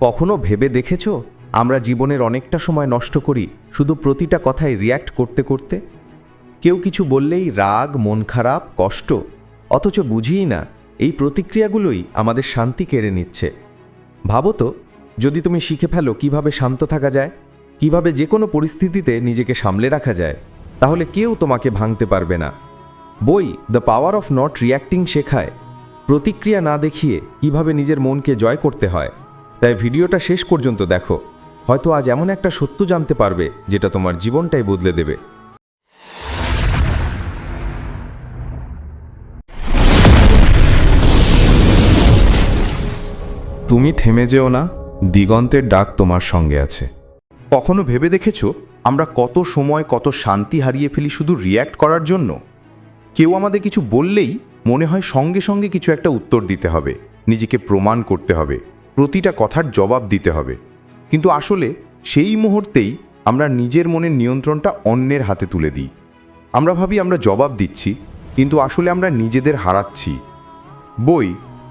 কখনো ভেবে দেখেছ? আমরা জীবনের অনেকটা সময় নষ্ট করি, শুধু প্রতিটা কথায় রিয়্যাক্ট করতে করতে? কেউ কিছু বললেই রাগ, মন খারাপ, কষ্ট, অথচ বুঝিই না, এই প্রতিক্রিয়াগুলোই আমাদের শান্তি কেড়ে নিচ্ছে। ভাবো তো, যদি তুমি শিখে ফেলো কীভাবে শান্ত থাকা যায়, কীভাবে যে কোনো পরিস্থিতিতে নিজেকে সামলে রাখা যায়, তাহলে কেউ তোমাকে ভাঙতে পারবে না। বই the power of not reacting শেখায়, প্রতিক্রিয়া না দেখিয়ে কীভাবে নিজের মনকে জয় করতে হয়। তাই ভিডিওটা শেষ পর্যন্ত দেখো। হয়তো আজ এমন একটা সত্য জানতে পারবে, যেটা তোমার জীবনটাই বদলে দেবে। তুমি থেমে যেও না, দিগন্তের ডাক তোমার সঙ্গে আছে। কখনো ভেবে দেখেছ, আমরা কত সময় কত শান্তি হারিয়ে ফেলি শুধু রিয়্যাক্ট করার জন্য? কেউ আমাদের কিছু বললেই মনে হয় সঙ্গে সঙ্গে কিছু একটা উত্তর দিতে হবে, নিজেকে প্রমাণ করতে হবে। প্রতিটা কথার জবাব দিতে হবে। কিন্তু আসলে সেই মুহূর্তেই আমরা নিজের মনের নিয়ন্ত্রণটা অন্যের হাতে তুলে দিই। আমরা ভাবি আমরা জবাব দিচ্ছি, কিন্তু আসলে আমরা নিজেদের হারাচ্ছি। বই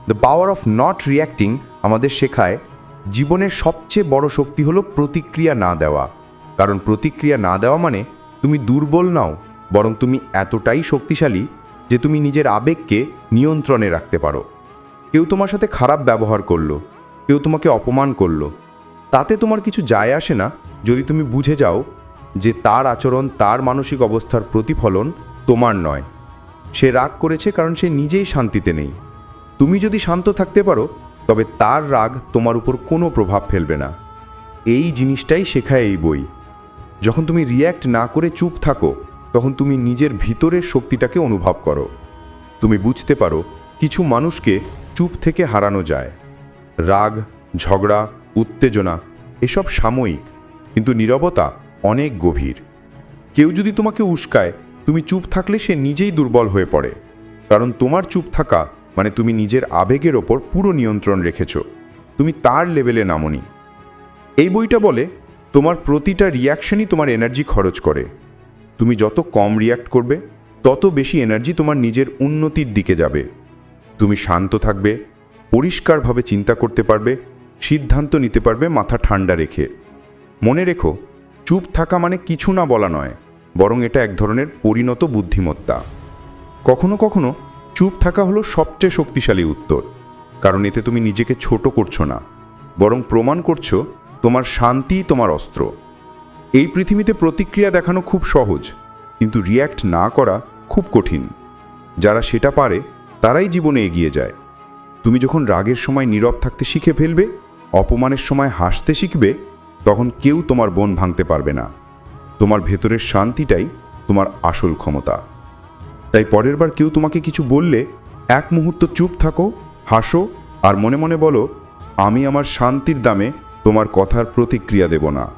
the power of not reacting আমাদের শেখায়, জীবনের সবচেয়ে বড় শক্তি হলো প্রতিক্রিয়া না দেওয়া। কারণ প্রতিক্রিয়া না দেওয়া মানে তুমি দুর্বল নাও, বরং তুমি এতটাই শক্তিশালী যে তুমি নিজের আবেগকে নিয়ন্ত্রণে রাখতে পারো। কেউ তোমার সাথে খারাপ ব্যবহার করল কেউ তোমাকে অপমান করল। তাতে তোমার কিছু যায় আসে না? যদি তুমি বুঝে যাও যে তার আচরণ, তার মানসিক অবস্থার প্রতিফলন তোমার নয়। সে রাগ করেছে কারণ সে নিজেই শান্তিতে নেই। তুমি যদি শান্ত থাকতে পারো, তবে তার রাগ তোমার উপর কোনো প্রভাব ফেলবে না। এই জিনিসটাই শেখায় এই বই। যখন তুমি রিয়্যাক্ট না করে চুপ থাকো, তখন তুমি নিজের ভিতরের শক্তিটাকে অনুভব করো। তুমি বুঝতে পারো কিছু মানুষকে চুপ থেকে হারানো যায়। রাগ, ঝগড়া, উত্তেজনা এসব সাময়িক, কিন্তু নীরবতা অনেক গভীর। কেউ যদি তোমাকে উস্কায়, তুমি চুপ থাকলে সে নিজেই দুর্বল হয়ে পড়ে। কারণ তোমার চুপ থাকা মানে তুমি নিজের আবেগের ওপর পুরো নিয়ন্ত্রণ রেখেছ। তুমি তার লেভেলে নামনি। এই বইটা বলে, তোমার প্রতিটা রিয়াকশনই তোমার এনার্জি খরচ করে। তুমি যত কম রিয়াক্ট করবে, তত বেশি এনার্জি তোমার নিজের উন্নতির দিকে যাবে। তুমি শান্ত থাকবে পরিষ্কারভাবে চিন্তা করতে পারবে, সিদ্ধান্ত নিতে পারবে মাথা ঠান্ডা রেখে। মনে রেখো, চুপ থাকা মানে কিছু না বলা নয়, বরং এটা এক ধরনের পরিণত বুদ্ধিমত্তা। কখনো কখনো চুপ থাকা হলো সবচেয়ে শক্তিশালী উত্তর, কারণ এতে তুমি নিজেকে ছোট করছ না, বরং প্রমাণ করছ তোমার শান্তিই তোমার অস্ত্র। এই পৃথিবীতে প্রতিক্রিয়া দেখানো খুব সহজ, কিন্তু রিয়্যাক্ট না করা খুব কঠিন। যারা সেটা পারে, তারাই জীবনে এগিয়ে যায়। তুমি যখন রাগের সময় নীরব থাকতে শিখে ফেলবে, অপমানের সময় হাসতে শিখবে, তখন কেউ তোমার বন ভাঙতে পারবে না। তোমার ভেতরের শান্তিটাই তোমার আসল ক্ষমতা। তাই পরের বার কেউ তোমাকে কিছু বললে, এক মুহূর্ত চুপ থাকো, হাসো আর মনে মনে বলো, আমি আমার শান্তির দামে তোমার কথার প্রতিক্রিয়া দেব না।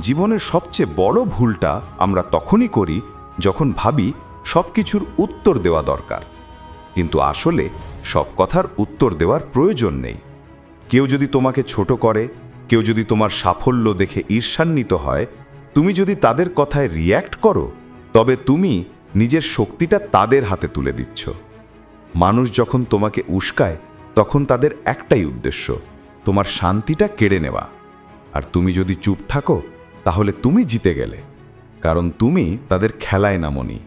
জীবনের সবচেয়ে বড় ভুলটা আমরা তখনই করি যখন ভাবি সব কিছুর উত্তর দেওয়া দরকার। কিন্তু আসলে সব কথার উত্তর দেওয়ার প্রয়োজন নেই। কেউ যদি তোমাকে ছোট করে, কেউ যদি তোমার সাফল্য দেখে ঈর্ষান্বিত হয়, তুমি যদি তাদের কথায় রিয়্যাক্ট করো, তবে তুমি নিজের শক্তিটা তাদের হাতে তুলে দিচ্ছ। মানুষ যখন তোমাকে উস্কায়, তখন তাদের একটাই উদ্দেশ্য, তোমার শান্তিটা কেড়ে নেওয়া। আর তুমি যদি চুপ থাকো, তাহলে তুমি জিতে গেলে, কারণ তুমি তাদের খেলায় নামনি।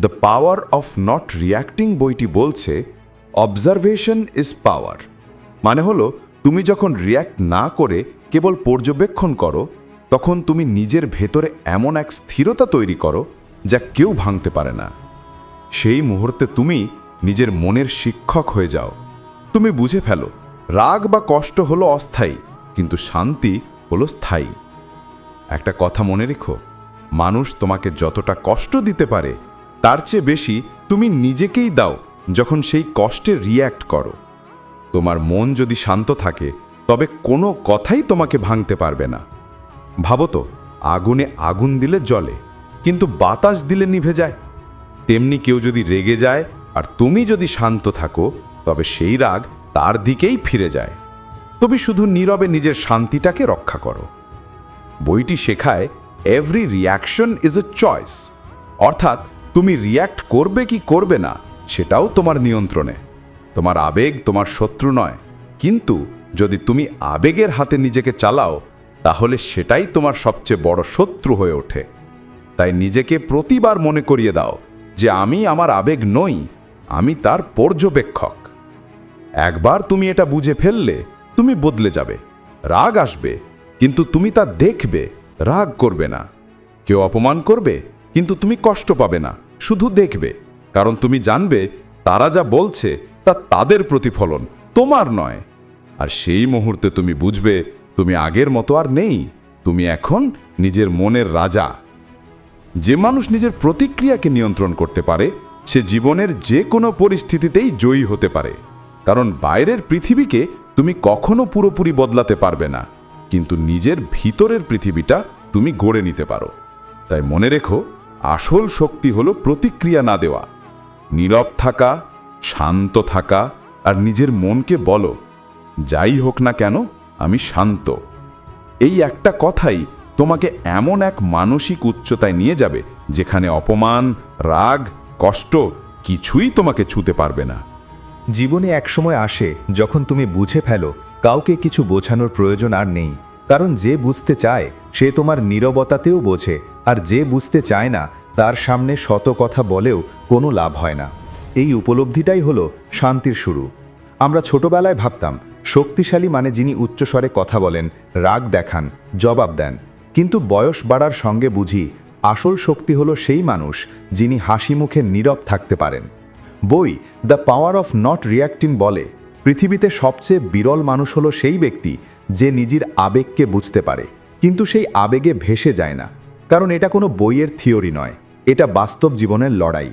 The power of not reacting বইটি বলছে অবজারভেশন ইজ পাওয়ার মানে হলো, তুমি যখন রিয়্যাক্ট না করে কেবল পর্যবেক্ষণ করো, তখন তুমি নিজের ভেতরে এমন এক স্থিরতা তৈরি করো, যা কেউ ভাঙতে পারে না। সেই মুহূর্তে তুমি নিজের মনের শিক্ষক হয়ে যাও। তুমি বুঝে ফেলো, রাগ বা কষ্ট হলো অস্থায়ী, কিন্তু শান্তি হলো স্থায়ী। একটা কথা মনে রেখো, মানুষ তোমাকে যতটা কষ্ট দিতে পারে তার চেয়ে বেশি তুমি নিজেকেই দাও যখন সেই কষ্টে রিয়্যাক্ট করো। তোমার মন যদি শান্ত থাকে, তবে কোনো কথাই তোমাকে ভাঙতে পারবে না। ভাবো তো, আগুনে আগুন দিলে জ্বলে, কিন্তু বাতাস দিলে নিভে যায়। তেমনি কেউ যদি রেগে যায় আর তুমি যদি শান্ত থাকো, তবে সেই রাগ তার দিকেই ফিরে যায়। তুমি শুধু নীরবে নিজের শান্তিটাকে রক্ষা করো। বইটি শেখায় every reaction is a choice অর্থাৎ তুমি রিয়্যাক্ট করবে কি করবে না, সেটাও তোমার নিয়ন্ত্রণে। তোমার আবেগ তোমার শত্রু নয়। কিন্তু যদি তুমি আবেগের হাতে নিজেকে চালাও, তাহলে সেটাই তোমার সবচেয়ে বড় শত্রু হয়ে ওঠে। তাই নিজেকে প্রতিবার মনে করিয়ে দাও যে আমি আমার আবেগ নই, আমি তার পর্যবেক্ষক। একবার তুমি এটা বুঝে ফেললে, তুমি বদলে যাবে। রাগ আসবে, কিন্তু তুমি তা দেখবে, রাগ করবে না। কেউ অপমান করবে কিন্তু তুমি কষ্ট পাবে না, শুধু দেখবে। কারণ তুমি জানবে, তারা যা বলছে, তা তাদের প্রতিফলন, তোমার নয়। আর সেই মুহূর্তে তুমি বুঝবে, তুমি আগের মতো আর নেই। তুমি এখন নিজের মনের রাজা। যে মানুষ নিজের প্রতিক্রিয়াকে নিয়ন্ত্রণ করতে পারে, সে জীবনের যে কোনো পরিস্থিতিতেই জয়ী হতে পারে। কারণ বাইরের পৃথিবীকে তুমি কখনো পুরোপুরি বদলাতে পারবে না, কিন্তু নিজের ভিতরের পৃথিবীটা তুমি গড়ে নিতে পারো। তাই মনে রেখো আসল শক্তি হলো প্রতিক্রিয়া না দেওয়া। নীরব থাকা, শান্ত থাকা আর নিজের মনকে বলো, যাই হোক না কেন, আমি শান্ত। এই একটা কথাই তোমাকে এমন এক মানসিক উচ্চতায় নিয়ে যাবে, যেখানে অপমান, রাগ, কষ্ট কিছুই তোমাকে ছুতে পারবে না। জীবনে একসময় আসে যখন তুমি বুঝে ফেলো, কাউকে কিছু বোঝানোর প্রয়োজন আর নেই। কারণ যে বুঝতে চায়, সে তোমার নীরবতাতেও বোঝে। আর যে বুঝতে চায় না, তার সামনে শত কথা বলেও কোনো লাভ হয় না। এই উপলব্ধিটাই হলো শান্তির শুরু। আমরা ছোটবেলায় ভাবতাম, শক্তিশালী মানে যিনি উচ্চস্বরে কথা বলেন, রাগ দেখান, জবাব দেন। কিন্তু বয়স বাড়ার সঙ্গে বুঝি, আসল শক্তি হলো সেই মানুষ যিনি হাসি মুখে নীরব থাকতে পারেন। বই the power of not reacting বলে, পৃথিবীতে সবচেয়ে বিরল মানুষ হলো সেই ব্যক্তি যে নিজের আবেগকে বুঝতে পারে, কিন্তু সেই আবেগে ভেসে যায় না। কারণ এটা কোনো বইয়ের থিওরি নয়, এটা বাস্তব জীবনের লড়াই।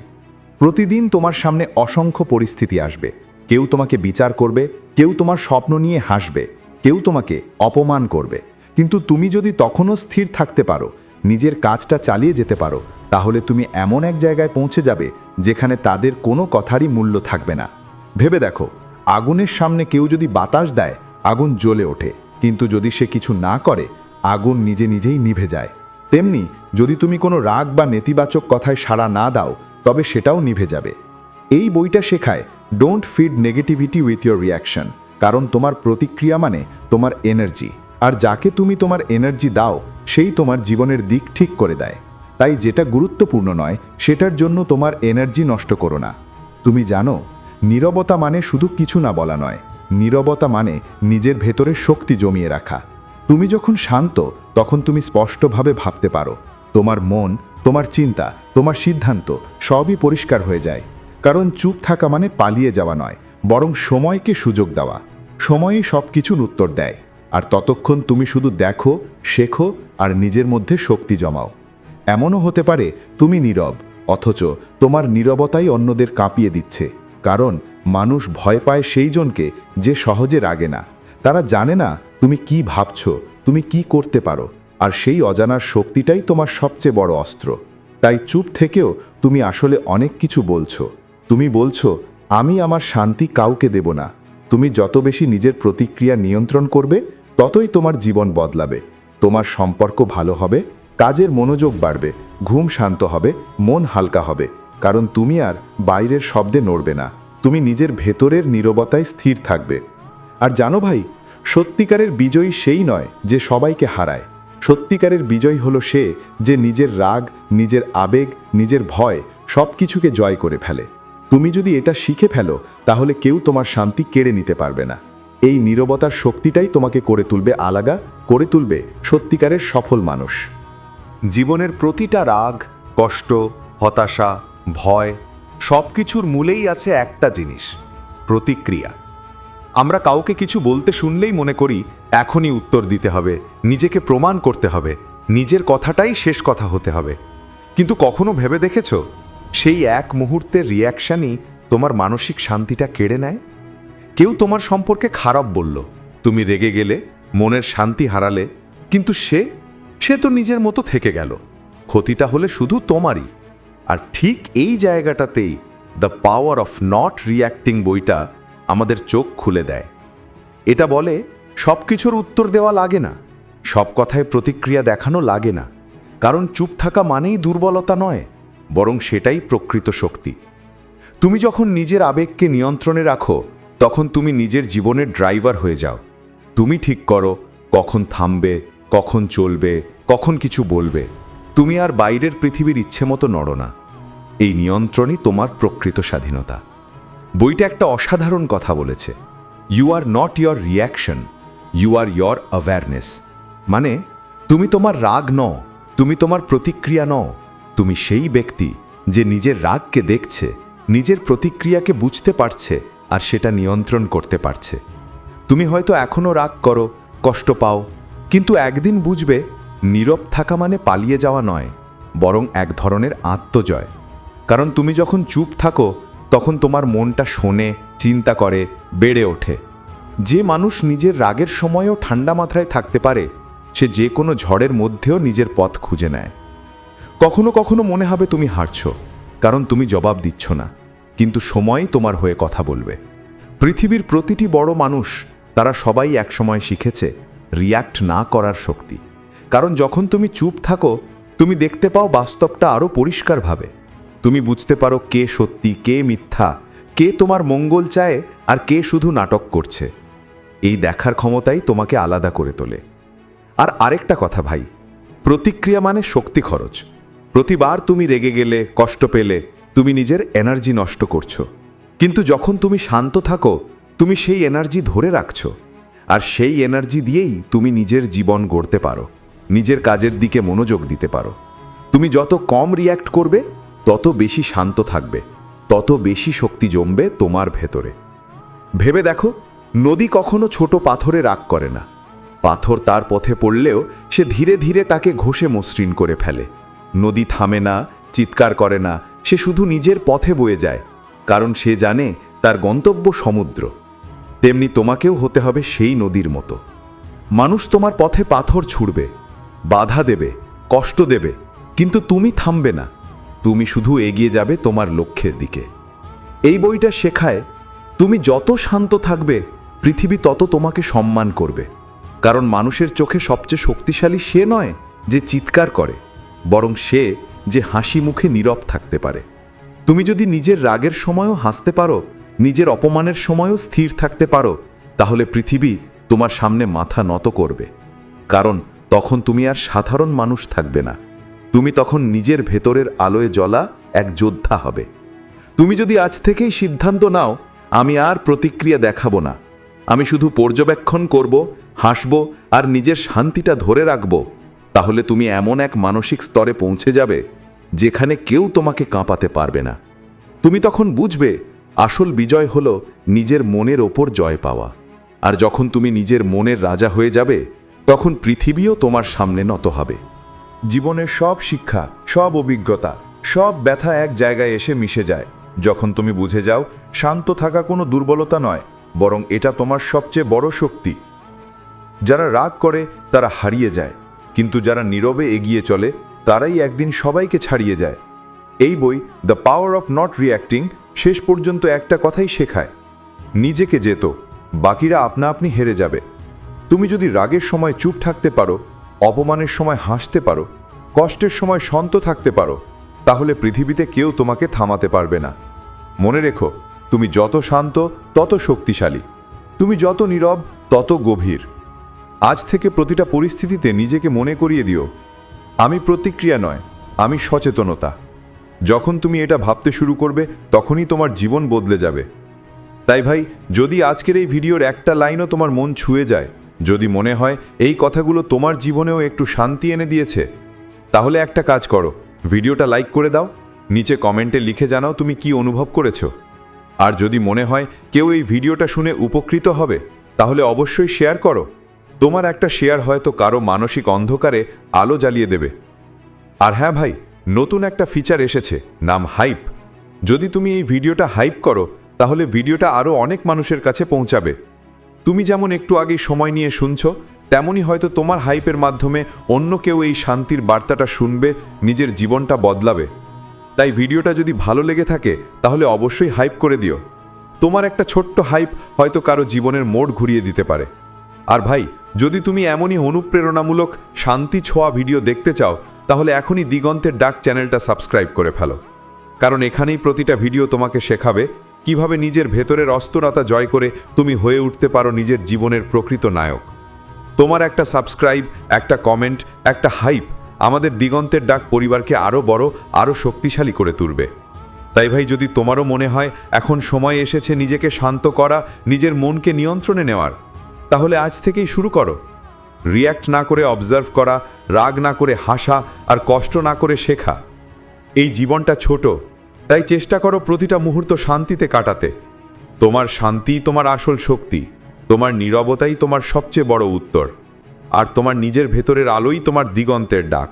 প্রতিদিন তোমার সামনে অসংখ্য পরিস্থিতি আসবে। কেউ তোমাকে বিচার করবে, কেউ তোমার স্বপ্ন নিয়ে হাসবে, কেউ তোমাকে অপমান করবে। কিন্তু তুমি যদি তখনও স্থির থাকতে পারো, নিজের কাজটা চালিয়ে যেতে পারো, তাহলে তুমি এমন এক জায়গায় পৌঁছে যাবে যেখানে তাদের কোনো কথারই মূল্য থাকবে না। ভেবে দেখো, আগুনের সামনে কেউ যদি বাতাস দেয়, আগুন জ্বলে ওঠে। কিন্তু যদি সে কিছু না করে, আগুন নিজে নিজেই নিভে যায়। তেমনি, যদি তুমি কোনো রাগ বা নেতিবাচক কথায় সাড়া না দাও, তবে সেটাও নিভে যাবে। এই বইটা শেখায় don't feed negativity with your reaction কারণ তোমার প্রতিক্রিয়া মানে তোমার এনার্জি আর যাকে তুমি তোমার এনার্জি দাও, সেই তোমার জীবনের দিক ঠিক করে দেয়। তাই যেটা গুরুত্বপূর্ণ নয়, সেটার জন্য তোমার এনার্জি নষ্ট করো না। তুমি জানো, নীরবতা মানে শুধু কিছু না বলা নয়। নীরবতা মানে নিজের ভেতরে শক্তি জমিয়ে রাখা। তুমি যখন শান্ত, তখন তুমি স্পষ্টভাবে ভাবতে পারো। তোমার মন, তোমার চিন্তা, তোমার সিদ্ধান্ত সবই পরিষ্কার হয়ে যায়। কারণ চুপ থাকা মানে পালিয়ে যাওয়া নয়, বরং সময়কে সুযোগ দেওয়া। সময়ই সব কিছুর উত্তর দেয়। আর ততক্ষণ তুমি শুধু দেখো, শেখো আর নিজের মধ্যে শক্তি জমাও। এমনও হতে পারে তুমি নীরব, অথচ তোমার নীরবতাই অন্যদের কাঁপিয়ে দিচ্ছে। কারণ মানুষ ভয় পায় সেই জনকে যে সহজে রাগে না। তারা জানে না তুমি কি ভাবছ? তুমি কি করতে পারো? আর সেই অজানার শক্তিটাই তোমার সবচেয়ে বড় অস্ত্র। তাই চুপ থেকেও তুমি আসলে অনেক কিছু বলছো। তুমি বলছো, আমি আমার শান্তি কাউকে দেব না। তুমি যত বেশি নিজের প্রতিক্রিয়া নিয়ন্ত্রণ করবে, ততই তোমার জীবন বদলাবে। তোমার সম্পর্ক ভালো হবে, কাজের মনোযোগ বাড়বে, ঘুম শান্ত হবে, মন হালকা হবে। কারণ তুমি আর বাইরের শব্দে নড়বে না। তুমি নিজের ভেতরের নীরবতায় স্থির থাকবে। আর জানো ভাই সত্যিকারের বিজয়ী সেই নয় যে সবাইকে হারায়। সত্যিকারের বিজয় হলো সে যে নিজের রাগ, নিজের আবেগ, নিজের ভয় সব কিছুকে জয় করে ফেলে। তুমি যদি এটা শিখে ফেলো, তাহলে কেউ তোমার শান্তি কেড়ে নিতে পারবে না। এই নীরবতার শক্তিটাই তোমাকে করে তুলবে আলাগা, করে তুলবে সত্যিকারের সফল মানুষ। জীবনের প্রতিটা রাগ, কষ্ট, হতাশা, ভয় সব কিছুর মূলেই আছে একটা জিনিস, প্রতিক্রিয়া। আমরা কাউকে কিছু বলতে শুনলেই মনে করি, এখনই উত্তর দিতে হবে, নিজেকে প্রমাণ করতে হবে, নিজের কথাটাই শেষ কথা হতে হবে। কিন্তু কখনো ভেবে দেখেছ? সেই এক মুহূর্তের রিয়াকশানই তোমার মানসিক শান্তিটা কেড়ে নেয়? কেউ তোমার সম্পর্কে খারাপ বলল, তুমি রেগে গেলে, মনের শান্তি হারালে, কিন্তু সে সে তো নিজের মতো থেকে গেল। ক্ষতিটা হলে শুধু তোমারই। আর ঠিক এই জায়গাটাতেই the power of not reacting বইটা আমাদের চোখ খুলে দেয়। এটা বলে সব কিছুর উত্তর দেওয়া লাগে না। সব কথায় প্রতিক্রিয়া দেখানো লাগে না। কারণ চুপ থাকা মানেই দুর্বলতা নয়, বরং সেটাই প্রকৃত শক্তি। তুমি যখন নিজের আবেগকে নিয়ন্ত্রণে রাখো, তখন তুমি নিজের জীবনের ড্রাইভার হয়ে যাও। তুমি ঠিক করো, কখন থামবে, কখন চলবে, কখন কিছু বলবে। তুমি আর বাইরের পৃথিবীর ইচ্ছে মতো নড়ো না। এই নিয়ন্ত্রণই তোমার প্রকৃত স্বাধীনতা। বইটা একটা অসাধারণ কথা বলেছে। You are not your reaction you are your awareness মানে তুমি তোমার রাগ নও, তুমি তোমার প্রতিক্রিয়া নও, তুমি সেই ব্যক্তি যে নিজের রাগকে দেখছে, নিজের প্রতিক্রিয়াকে বুঝতে পারছে আর সেটা নিয়ন্ত্রণ করতে পারছে। তুমি হয়তো এখনও রাগ করো, কষ্ট পাও, কিন্তু একদিন বুঝবে, নীরব থাকা মানে পালিয়ে যাওয়া নয়, বরং এক ধরনের আত্মজয়। কারণ তুমি যখন চুপ থাকো তখন তোমার মনটা শোনে, চিন্তা করে, বেড়ে ওঠে। যে মানুষ নিজের রাগের সময়ও ঠান্ডা মাথায় থাকতে পারে, সে যে কোনো ঝড়ের মধ্যেও নিজের পথ খুঁজে নেয়। কখনো কখনো মনে হবে তুমি হারছ, কারণ তুমি জবাব দিচ্ছ না, কিন্তু সময়ই তোমার হয়ে কথা বলবে। পৃথিবীর প্রতিটি বড় মানুষ, তারা সবাই একসময় শিখেছে রিয়্যাক্ট না করার শক্তি। কারণ যখন তুমি চুপ থাকো, তুমি দেখতে পাও বাস্তবটা আরও পরিষ্কারভাবে। তুমি বুঝতে পারো কে সত্যি, কে মিথ্যা, কে তোমার মঙ্গল চায় আর কে শুধু নাটক করছে। এই দেখার ক্ষমতাই তোমাকে আলাদা করে তোলে। আর আরেকটা কথা ভাই, প্রতিক্রিয়া মানে শক্তি খরচ। প্রতিবার তুমি রেগে গেলে, কষ্ট পেলে, তুমি নিজের এনার্জি নষ্ট করছ। কিন্তু যখন তুমি শান্ত থাকো, তুমি সেই এনার্জি ধরে রাখছো। আর সেই এনার্জি দিয়েই তুমি নিজের জীবন গড়তে পারো, নিজের কাজের দিকে মনোযোগ দিতে পারো। তুমি যত কম রিয়্যাক্ট করবে তত বেশি শান্ত থাকবে, তত বেশি শক্তি জমবে তোমার ভেতরে। ভেবে দেখো, নদী কখনো ছোট পাথরে রাগ করে না। পাথর তার পথে পড়লেও সে ধীরে ধীরে তাকে ঘষে মসৃণ করে ফেলে। নদী থামে না, চিৎকার করে না, সে শুধু নিজের পথে বয়ে যায়, কারণ সে জানে তার গন্তব্য সমুদ্র। তেমনি তোমাকেও হতে হবে সেই নদীর মতো। মানুষ তোমার পথে পাথর ছুড়বে, বাধা দেবে, কষ্ট দেবে, কিন্তু তুমি থামবে না। তুমি শুধু এগিয়ে যাবে তোমার লক্ষ্যের দিকে। এই বইটা শেখায়, তুমি যত শান্ত থাকবে, পৃথিবী তত তোমাকে সম্মান করবে। কারণ মানুষের চোখে সবচেয়ে শক্তিশালী সে নয় যে চিৎকার করে, বরং সে যে হাসি মুখে নীরব থাকতে পারে। তুমি যদি নিজের রাগের সময়ও হাসতে পারো, নিজের অপমানের সময়ও স্থির থাকতে পারো, তাহলে পৃথিবী তোমার সামনে মাথা নত করবে। কারণ তখন তুমি আর সাধারণ মানুষ থাকবে না। তুমি তখন নিজের ভেতরের আলোয় জ্বলা এক যোদ্ধা হবে। তুমি যদি আজ থেকেই সিদ্ধান্ত নাও, আমি আর প্রতিক্রিয়া দেখাবো না। আমি শুধু পর্যবেক্ষণ করব, হাসব আর নিজের শান্তিটা ধরে রাখব। তাহলে তুমি এমন এক মানসিক স্তরে পৌঁছে যাবে, যেখানে কেউ তোমাকে কাঁপাতে পারবে না। তুমি তখন বুঝবে, আসল বিজয় হলো নিজের মনের ওপর জয় পাওয়া। আর যখন তুমি নিজের মনের রাজা হয়ে যাবে, তখন পৃথিবীও তোমার সামনে নত হবে। জীবনের সব শিক্ষা, সব অভিজ্ঞতা, সব ব্যথা এক জায়গায় এসে মিশে যায়। যখন তুমি বুঝে যাও, শান্ত থাকা কোনো দুর্বলতা নয়, বরং এটা তোমার সবচেয়ে বড় শক্তি। যারা রাগ করে, তারা হারিয়ে যায়, কিন্তু যারা নীরবে এগিয়ে চলে, তারাই একদিন সবাইকে ছাড়িয়ে যায়। এই বই, the power of not reacting শেষ পর্যন্ত একটা কথাই শেখায়। নিজেকে যেত, বাকিরা আপনা আপনি হেরে যাবে। তুমি যদি রাগের সময় চুপ থাকতে পারো অপমানের সময় হাসতে পারো, কষ্টের সময় শান্ত থাকতে পারো, তাহলে পৃথিবীতে কেউ তোমাকে থামাতে পারবে না। মনে রেখো, তুমি যত শান্ত, তত শক্তিশালী। তুমি যত নীরব, তত গভীর। আজ থেকে প্রতিটা পরিস্থিতিতে নিজেকে মনে করিয়ে দিও। আমি প্রতিক্রিয়া নয়, আমি সচেতনতা। যখন তুমি এটা ভাবতে শুরু করবে, তখনই তোমার জীবন বদলে যাবে। তাই ভাই, যদি আজকের এই ভিডিওর একটা লাইনও তোমার মন ছুঁয়ে যায় যদি মনে হয় এই কথাগুলো তোমার জীবনেও একটু শান্তি এনে দিয়েছে, তাহলে একটা কাজ করো, ভিডিওটা লাইক করে দাও, নিচে কমেন্টে লিখে জানাও তুমি কি অনুভব করেছ। আর যদি মনে হয় কেউ এই ভিডিওটা শুনে উপকৃত হবে, তাহলে অবশ্যই শেয়ার করো। তোমার একটা শেয়ার হয়তো কারও মানসিক অন্ধকারে আলো জ্বালিয়ে দেবে। আর হ্যাঁ ভাই, নতুন একটা ফিচার এসেছে, নাম হাইপ যদি তুমি এই ভিডিওটা হাইপ করো, তাহলে ভিডিওটা আরও অনেক মানুষের কাছে পৌঁছাবে। তুমি যেমন একটু আগেই সময় নিয়ে শুনছো তেমনই হয়তো তোমার হাইপের মাধ্যমে অন্য কেউ এই শান্তির বার্তাটা শুনবে, নিজের জীবনটা বদলাবে। তাই ভিডিওটা যদি ভালো লেগে থাকে, তাহলে অবশ্যই হাইপ করে দিও। তোমার একটা ছোট্ট হাইপ হয়তো কারও জীবনের মোড় ঘুরিয়ে দিতে পারে। আর ভাই, যদি তুমি এমনই অনুপ্রেরণামূলক, শান্তি ছোঁয়া ভিডিও দেখতে চাও, তাহলে এখনই দিগন্তের ডাক চ্যানেলটা সাবস্ক্রাইব করে ফেলো। কারণ এখানেই প্রতিটা ভিডিও তোমাকে শেখাবে কীভাবে নিজের ভেতরের অস্থিরতা জয় করে তুমি হয়ে উঠতে পারো নিজের জীবনের প্রকৃত নায়ক? তোমার একটা সাবস্ক্রাইব একটা কমেন্ট একটা হাইপ আমাদের দিগন্তের ডাক পরিবারকে আরও বড় আরও শক্তিশালী করে তুলবে। তাই ভাই, যদি তোমারও মনে হয় এখন সময় এসেছে নিজেকে শান্ত করা, নিজের মনকে নিয়ন্ত্রণে নেওয়ার, তাহলে আজ থেকেই শুরু করো। রিয়্যাক্ট না করে অবজার্ভ করা, রাগ না করে হাসা আর কষ্ট না করে শেখা। এই জীবনটা ছোট তাই চেষ্টা করো প্রতিটা মুহূর্ত শান্তিতে কাটাতে। তোমার শান্তি তোমার আসল শক্তি, তোমার নীরবতাই তোমার সবচেয়ে বড় উত্তর, আর তোমার নিজের ভেতরের আলোই তোমার দিগন্তের ডাক।